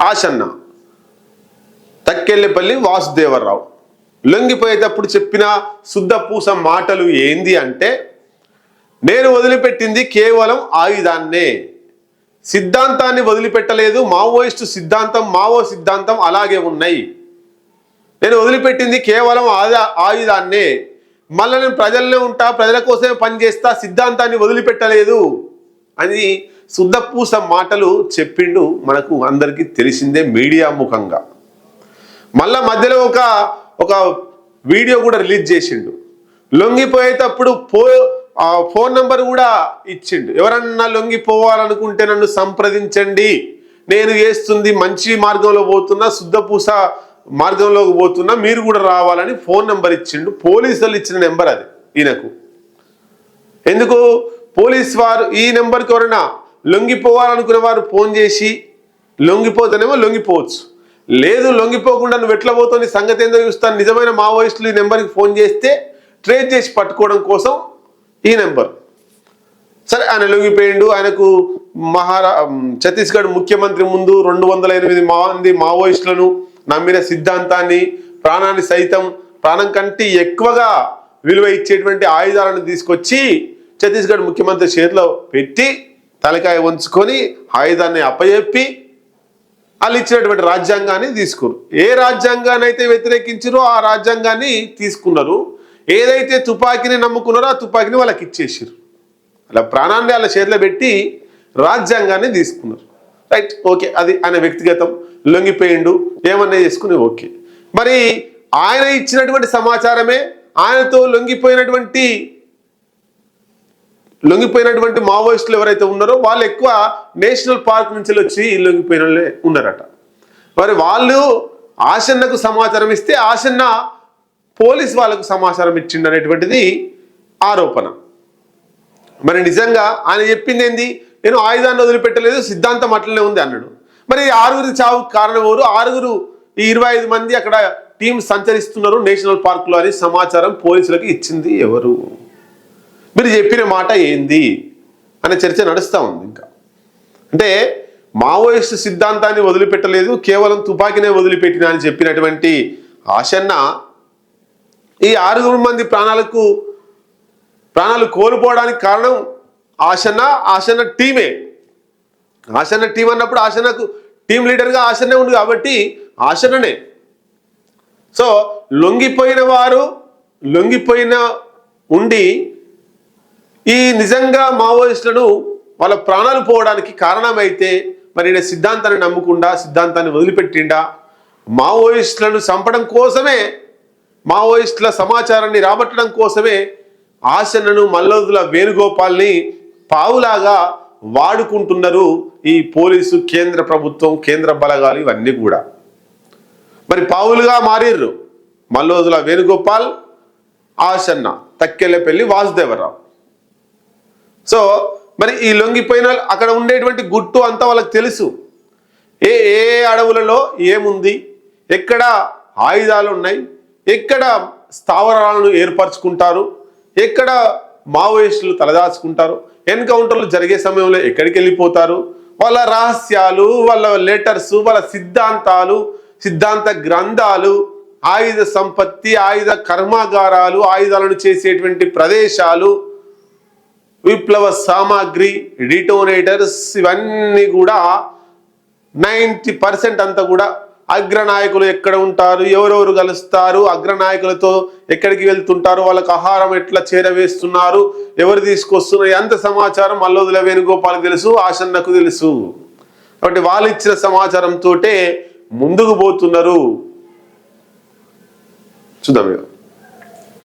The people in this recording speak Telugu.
ఆశన్న. తక్కెళ్ళపల్లి వాసుదేవరావు. లొంగిపోయేటప్పుడు చెప్పిన శుద్ధ పూస మాటలు ఏంది అంటే నేను వదిలిపెట్టింది కేవలం ఆయుధాన్నే. సిద్ధాంతాన్ని వదిలిపెట్టలేదు మావోయిస్టు సిద్ధాంతం మావో సిద్ధాంతం అలాగే ఉన్నాయి. నేను వదిలిపెట్టింది కేవలం ఆయుధాన్నే. మళ్ళీ నేను ఉంటా ప్రజల కోసమే పనిచేస్తా సిద్ధాంతాన్ని వదిలిపెట్టలేదు. అని శుద్ధపూస మాటలు చెప్పిండు మనకు అందరికీ తెలిసిందే మీడియా ముఖంగా. మళ్ళా మధ్యలో ఒక ఒక వీడియో కూడా రిలీజ్ చేసిండు. లొంగిపోయేటప్పుడు పో ఫోన్ నంబర్ కూడా ఇచ్చిండు. ఎవరన్నా లొంగిపోవాలనుకుంటే నన్ను సంప్రదించండి. నేను చేస్తుంది మంచి మార్గంలో పోతున్నా శుద్ధపూస మార్గంలోకి పోతున్నా మీరు కూడా రావాలని ఫోన్ నెంబర్ ఇచ్చిండు. పోలీసులు ఇచ్చిన నెంబర్ అది ఈయనకు. ఎందుకు? పోలీస్ వారు ఈ నెంబర్కి ఎవరైనా లొంగిపోవాలనుకునే వారు ఫోన్ చేసి లొంగిపోతేనేమో లొంగిపోవచ్చు. లేదు లొంగిపోకుండా నువ్వు ఎట్లా పోతుంది సంగతి ఏందో చూస్తాను. నిజమైన మావోయిస్టులు ఈ నెంబర్కి ఫోన్ చేస్తే ట్రేస్ చేసి పట్టుకోవడం కోసం ఈ నెంబర్. సరే ఆయన లొంగిపోయిండు. ఆయనకు మహారా ఛత్తీస్గఢ్ ముఖ్యమంత్రి ముందు రెండు వందల ఎనిమిది మంది మావోయిస్టులను నమ్మిన సిద్ధాంతాన్ని ప్రాణాన్ని సైతం ప్రాణం కంటే ఎక్కువగా విలువ ఇచ్చేటువంటి ఆయుధాలను తీసుకొచ్చి ఛత్తీస్గఢ్ ముఖ్యమంత్రి చేతిలో పెట్టి తలకాయ ఉంచుకొని ఆయుధాన్ని అప్పచెప్పి వాళ్ళు ఇచ్చినటువంటి రాజ్యాంగాన్ని తీసుకున్నారు ఏ రాజ్యాంగాన్ని అయితే వ్యతిరేకించారో ఆ రాజ్యాంగాన్ని తీసుకున్నారు. ఏదైతే తుపాకీని నమ్ముకున్నారో ఆ తుపాకీని వాళ్ళకి ఇచ్చేసారు అలా ప్రాణాన్ని వాళ్ళ చేతిలో పెట్టి రాజ్యాంగాన్ని తీసుకున్నారు. రైట్ ఓకే అది ఆయన వ్యక్తిగతం. లొంగిపోయిండు ఏమన్నా చేసుకుని ఓకే. మరి ఆయన ఇచ్చినటువంటి సమాచారమే ఆయనతో లొంగిపోయినటువంటి లొంగిపోయినటువంటి మావోయిస్టులు ఎవరైతే ఉన్నారో వాళ్ళు ఎక్కువ నేషనల్ పార్క్ నుంచి వచ్చి లొంగిపోయిన వాళ్ళే ఉన్నారట. మరి వాళ్ళు ఆసన్నకు సమాచారం ఇస్తే ఆసన్న పోలీస్ వాళ్ళకు సమాచారం ఇచ్చిండు అనేటువంటిది ఆరోపణ. మరి నిజంగా ఆయన చెప్పింది ఏంది? నేను ఆయుధాన్ని వదిలిపెట్టలేదు సిద్ధాంతం అట్లనే ఉంది అన్నాడు. మరి ఈ ఆరుగురి చావు కారణం ఎవరు? ఆరుగురు ఈ ఇరవై ఐదు మంది అక్కడ టీం సంచరిస్తున్నారు నేషనల్ పార్కులో అని సమాచారం పోలీసులకు ఇచ్చింది ఎవరు? మీరు చెప్పిన మాట ఏంది? అనే చర్చ నడుస్తూ ఉంది ఇంకా. అంటే మావోయిస్టు సిద్ధాంతాన్ని వదిలిపెట్టలేదు కేవలం తుపాకీనే వదిలిపెట్టిన అని చెప్పినటువంటి ఆశన్న ఈ ఆరుగురు మంది ప్రాణాలకు ప్రాణాలు కోల్పోవడానికి కారణం ఆశన్న ఆశన్న టీమే. ఆశన్న టీం అన్నప్పుడు ఆశన్నకు టీం లీడర్గా ఆశనే ఉంది కాబట్టి ఆశననే సో లొంగిపోయిన వారు లొంగిపోయిన ఉండి ఈ నిజంగా మావోయిస్టులను వాళ్ళ ప్రాణాలు పోవడానికి కారణమైతే మరి ఈయన సిద్ధాంతాన్ని నమ్మకుండా సిద్ధాంతాన్ని వదిలిపెట్టిండా మావోయిస్టులను చంపడం కోసమే మావోయిస్టుల సమాచారాన్ని రాబట్టడం కోసమే ఆశనను మల్లదుల వేణుగోపాల్ని పావులాగా వాడుకుంటున్నారు ఈ పోలీసు కేంద్ర ప్రభుత్వం కేంద్ర బలగాలు ఇవన్నీ కూడా. మరి పావులుగా మారిర్రు మల్లోదుల వేణుగోపాల్ ఆశన్న తక్కెళ్ళపల్లి వాసుదేవరావు. సో మరి ఈ లొంగిపోయిన అక్కడ ఉండేటువంటి గుట్టు అంతా వాళ్ళకి తెలుసు. ఏ ఏ అడవులలో ఏముంది? ఎక్కడ ఆయుధాలు ఉన్నాయి? ఎక్కడ స్థావరాలను ఏర్పరచుకుంటారు? ఎక్కడ మావోయిస్టులు తలదాచుకుంటారు? ఎన్కౌంటర్లు జరిగే సమయంలో ఎక్కడికి వెళ్ళిపోతారు? వాళ్ళ రహస్యాలు వాళ్ళ లెటర్స్ వాళ్ళ సిద్ధాంతాలు సిద్ధాంత గ్రంథాలు ఆయుధ సంపత్తి ఆయుధ కర్మాగారాలు ఆయుధాలను చేసేటువంటి ప్రదేశాలు విప్లవ సామాగ్రి డిటోనేటర్స్ ఇవన్నీ కూడా నైంటీ పర్సెంట్ అంతా కూడా అగ్రనాయకులు ఎక్కడ ఉంటారు ఎవరెవరు కలుస్తారు అగ్రనాయకులతో ఎక్కడికి వెళ్తుంటారు వాళ్ళకి ఆహారం ఎట్లా చేరవేస్తున్నారు ఎవరు తీసుకొస్తున్నారు ఎంత సమాచారం మల్లోదుల వేణుగోపాల్ తెలుసు ఆశన్నకు తెలుసు. కాబట్టి వాళ్ళు ఇచ్చిన సమాచారంతో ముందుకు పోతున్నారు. చూద్దాం